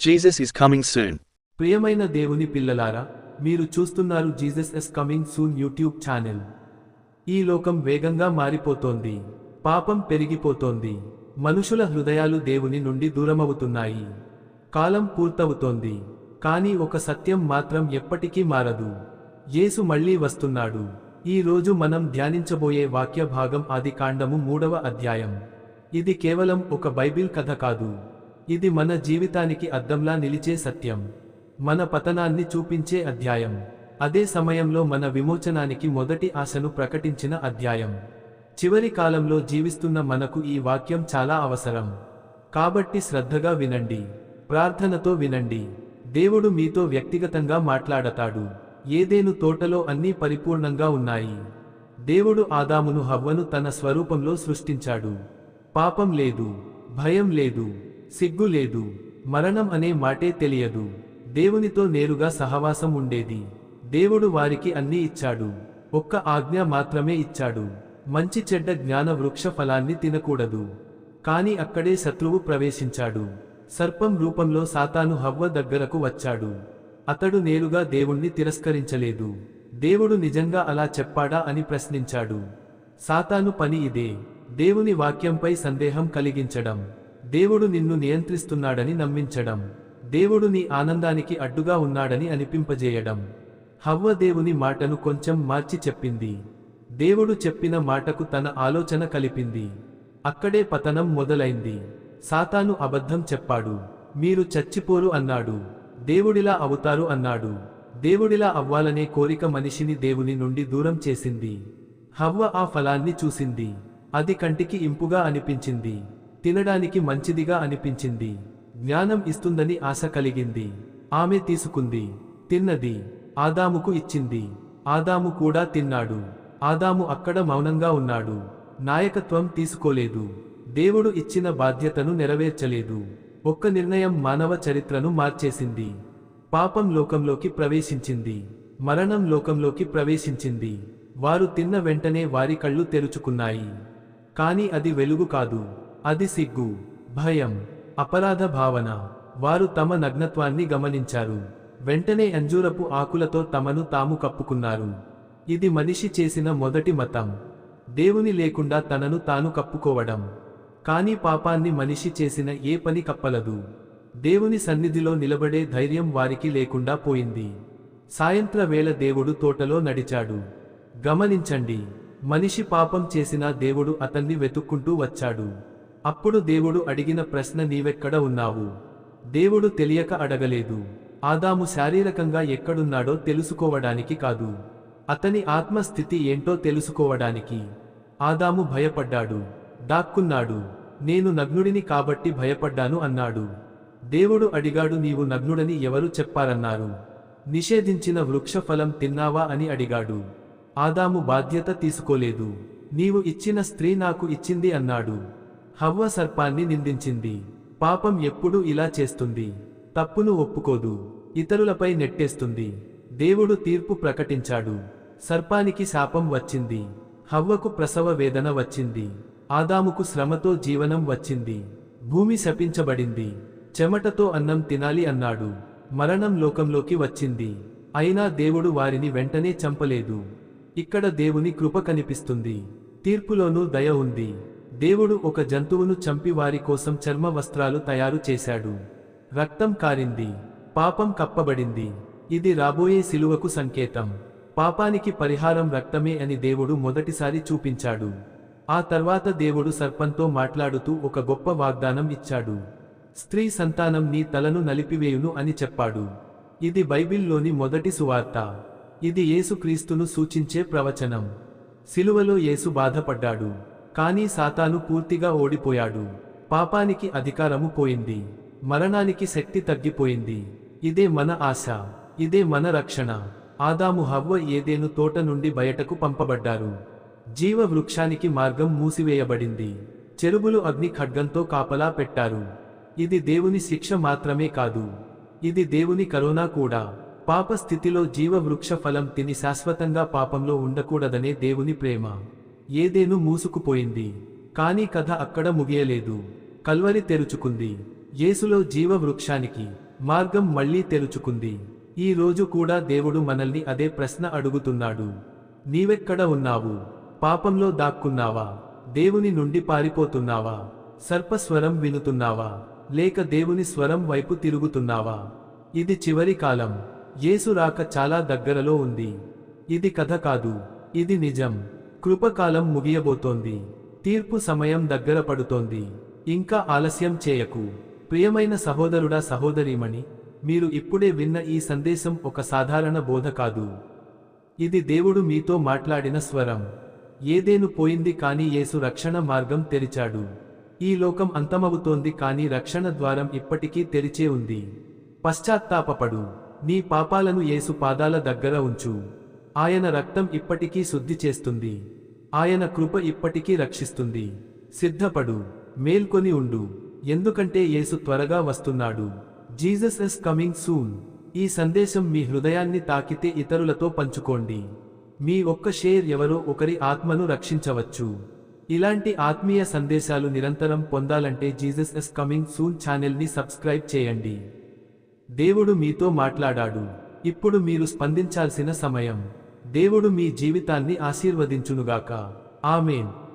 Jesus is coming soon ప్రియమైన దేవుని పిల్లలారా మీరు చూస్తున్నారు Jesus is coming soon YouTube channel ఈ లోకం వేగంగా మారిపోతోంది పాపం పెరిగిపోతోంది మనుషుల హృదయాలు దేవుని నుండి దూరమవుతున్నాయి. కాలం పూర్తవుతోంది కానీ ఒక సత్యం మాత్రం ఎప్పటికీ మారదు. యేసు మళ్ళీ వస్తున్నాడు. ఈ రోజు మనం ధ్యానించబోయే వాక్య భాగం ఆది కాండము మూడవ అధ్యాయం. ఇది కేవలం ఒక బైబిల్ కథ కాదు. ఇది మన జీవితానికి అద్దంలా నిలిచే సత్యం. మన పతనాన్ని చూపించే అధ్యాయం. అదే సమయంలో మన విమోచనానికి మొదటి ఆశను ప్రకటించిన అధ్యాయం. చివరి కాలంలో జీవిస్తున్న మనకు ఈ వాక్యం చాలా అవసరం. కాబట్టి శ్రద్ధగా వినండి. ప్రార్థనతో వినండి. దేవుడు మీతో వ్యక్తిగతంగా మాట్లాడతాడు. ఏదేను తోటలో అన్నీ పరిపూర్ణంగా ఉన్నాయి. దేవుడు ఆదామును హవ్వను తన స్వరూపంలో సృష్టించాడు. పాపం లేదు. భయం లేదు. సిగ్గు లేదు. మరణం అనే మాటే తెలియదు. దేవునితో నేరుగా సహవాసం ఉండేది. దేవుడు వారికి అన్నీ ఇచ్చాడు. ఒక్క ఆజ్ఞ మాత్రమే ఇచ్చాడు. మంచి చెడ్డ జ్ఞాన వృక్ష ఫలాన్ని తినకూడదు. కాని అక్కడే శత్రువు ప్రవేశించాడు. సర్పం రూపంలో సాతాను హవ్వ దగ్గరకు వచ్చాడు. అతడు నేరుగా దేవుణ్ణి తిరస్కరించలేదు. దేవుడు నిజంగా అలా చెప్పాడా అని ప్రశ్నించాడు. సాతాను పని ఇదే. దేవుని వాక్యంపై సందేహం కలిగించడం. దేవుడు నిన్ను నియంత్రిస్తున్నాడని నమ్మించడం దేవుడు నీ ఆనందానికి అడ్డుగా ఉన్నాడని అనిపింపజేయడం. హవ్వ దేవుని మాటను కొంచెం మార్చి చెప్పింది. దేవుడు చెప్పిన మాటకు తన ఆలోచన కలిపింది. అక్కడే పతనం మొదలైంది. సాతాను అబద్ధం చెప్పాడు. మీరు చచ్చిపోరు అన్నాడు. దేవుడిలా అవుతారు అన్నాడు. దేవుడిలా అవ్వాలనే కోరిక మనిషిని దేవుని నుండి దూరం చేసింది. హవ్వ ఆ ఫలాన్ని చూసింది. అది కంటికి ఇంపుగా అనిపించింది. తినడానికి మంచిదిగా అనిపించింది. జ్ఞానం ఇస్తుందని ఆశ కలిగింది. ఆమె తీసుకుంది. తిన్నది. ఆదాముకు ఇచ్చింది. ఆదాము కూడా తిన్నాడు. ఆదాము అక్కడ మౌనంగా ఉన్నాడు. నాయకత్వం తీసుకోలేదు. దేవుడు ఇచ్చిన బాధ్యతను నెరవేర్చలేదు. ఒక్క నిర్ణయం మానవ చరిత్రను మార్చేసింది. పాపం లోకంలోకి ప్రవేశించింది. మరణం లోకంలోకి ప్రవేశించింది. వారు తిన్న వెంటనే వారి కళ్ళు తెరుచుకున్నాయి. కాని అది వెలుగు కాదు. అది సిగ్గు భయం అపరాధ భావన. వారు తమ నగ్నత్వాన్ని గమనించారు. వెంటనే అంజూరపు ఆకులతో తమను తాము కప్పుకున్నారు. ఇది మనిషి చేసిన మొదటి మతం. దేవుని లేకుండా తనను తాను కప్పుకోవడం. కాని పాపాన్ని మనిషి చేసిన ఏ పని కప్పలదు. దేవుని సన్నిధిలో నిలబడే ధైర్యం వారికి లేకుండా పోయింది. సాయంత్ర వేళ దేవుడు తోటలో నడిచాడు. గమనించండి మనిషి పాపం చేసినా దేవుడు అతన్ని వెతుక్కుంటూ వచ్చాడు. అప్పుడు దేవుడు అడిగిన ప్రశ్న నీవెక్కడ ఉన్నావు? దేవుడు తెలియక అడగలేదు. ఆదాము శారీరకంగా ఎక్కడున్నాడో తెలుసుకోవడానికి కాదు. అతని ఆత్మస్థితి ఏంటో తెలుసుకోవడానికి. ఆదాము భయపడ్డాడు. దాక్కున్నాడు. నేను నగ్నుడిని కాబట్టి భయపడ్డాను అన్నాడు. దేవుడు అడిగాడు నీవు నగ్నుడని ఎవరు చెప్పారన్నారు? నిషేధించిన వృక్ష ఫలం తిన్నావా అని అడిగాడు. ఆదాము బాధ్యత తీసుకోలేదు. నీవు ఇచ్చిన స్త్రీ నాకు ఇచ్చింది అన్నాడు. హవ్వ సర్పాన్ని నిందించింది. పాపం ఎప్పుడూ ఇలా చేస్తుంది. తప్పును ఒప్పుకోదు. ఇతరులపై నెట్టేస్తుంది. దేవుడు తీర్పు ప్రకటించాడు. సర్పానికి శాపం వచ్చింది. హవ్వకు ప్రసవ వేదన వచ్చింది. ఆదాముకు శ్రమతో జీవనం వచ్చింది. భూమి శపించబడింది. చెమటతో అన్నం తినాలి అన్నాడు. మరణం లోకంలోకి వచ్చింది. అయినా దేవుడు వారిని వెంటనే చంపలేదు. ఇక్కడ దేవుని కృప కనిపిస్తుంది. తీర్పులోనూ దయ ఉంది. దేవుడు ఒక జంతువును చంపి వారి కోసం చర్మ వస్త్రాలు తయారు చేశాడు. రక్తం కారింది. పాపం కప్పబడింది. ఇది రాబోయే శిలువకు సంకేతం. పాపానికి పరిహారం రక్తమే అని దేవుడు మొదటిసారి చూపించాడు. ఆ తర్వాత దేవుడు సర్పంతో మాట్లాడుతూ ఒక గొప్ప వాగ్దానం ఇచ్చాడు. స్త్రీ సంతానం నీ తలను నలిపివేయును అని చెప్పాడు. ఇది బైబిల్లోని మొదటి సువార్త. ఇది యేసుక్రీస్తును సూచించే ప్రవచనం. సిలువలో యేసు బాధపడ్డాడు. కానీ సాతాను పూర్తిగా ఓడిపోయాడు. పాపానికి అధికారము పోయింది. మరణానికి శక్తి తగ్గిపోయింది. ఇదే మన ఆశ. ఇదే మన రక్షణ. ఆదాము హవ్వ ఏదేను తోట నుండి బయటకు పంపబడ్డారు. జీవ వృక్షానికి మార్గం మూసివేయబడింది. చెరుబులు అగ్ని ఖడ్గంతో కాపలా పెట్టారు. ఇది దేవుని శిక్ష మాత్రమే కాదు. ఇది దేవుని కరోనా కూడా. పాప స్థితిలో జీవ వృక్ష ఫలం తిని శాశ్వతంగా పాపంలో ఉండకూడదనే దేవుని ప్రేమ. ఏదేను మూసుకుపోయింది. కానీ కథ అక్కడ ముగియలేదు. కల్వరి తెరుచుకుంది. యేసులో జీవ వృక్షానికి మార్గం మళ్ళీ తెరుచుకుంది. ఈ రోజు కూడా దేవుడు మనల్ని అదే ప్రశ్న అడుగుతున్నాడు. నీవెక్కడ ఉన్నావు? పాపంలో దాక్కున్నావా? దేవుని నుండి పారిపోతున్నావా? సర్పస్వరం వినుతున్నావా? లేక దేవుని స్వరం వైపు తిరుగుతున్నావా? ఇది చివరి కాలం. యేసు రాక చాలా దగ్గరలో ఉంది. ఇది కథ కాదు. ఇది నిజం. కృపకాలం ముగియబోతోంది. తీర్పు సమయం దగ్గర పడుతోంది. ఇంకా ఆలస్యం చేయకు. ప్రియమైన సహోదరుడా సహోదరీమణి మీరు ఇప్పుడే విన్న ఈ సందేశం ఒక సాధారణ బోధ కాదు. ఇది దేవుడు మీతో మాట్లాడిన స్వరం. ఏదేను పోయింది కానీ యేసు రక్షణ మార్గం తెరిచాడు. ఈ లోకం అంతమవుతోంది కానీ రక్షణ ద్వారం ఇప్పటికీ తెరిచే ఉంది. పశ్చాత్తాపపడు. నీ పాపాలను యేసు పాదాల దగ్గర ఉంచు. ఆయన రక్తం ఇప్పటికీ శుద్ధి చేస్తుంది. ఆయన కృప ఇప్పటికీ రక్షిస్తుంది. సిద్ధపడు మేల్కొని ఉండు. ఎందుకంటే యేసు త్వరగా వస్తున్నాడు. Jesus is coming soon. ఈ సందేశం మీ హృదయాన్ని తాకితే ఇతరులతో పంచుకోండి. మీ ఒక్క షేర్ ఎవరో ఒకరి ఆత్మను రక్షించవచ్చు. ఇలాంటి ఆత్మీయ సందేశాలు నిరంతరం పొందాలంటే జీసస్ ఇస్ కమింగ్ సూన్ ఛానల్ని సబ్స్క్రైబ్ చేయండి. దేవుడు మీతో మాట్లాడాడు. ఇప్పుడు మీరు స్పందించాల్సిన సమయం. దేవుడు మీ జీవితాన్ని ఆశీర్వదించునుగాక. ఆమెన్.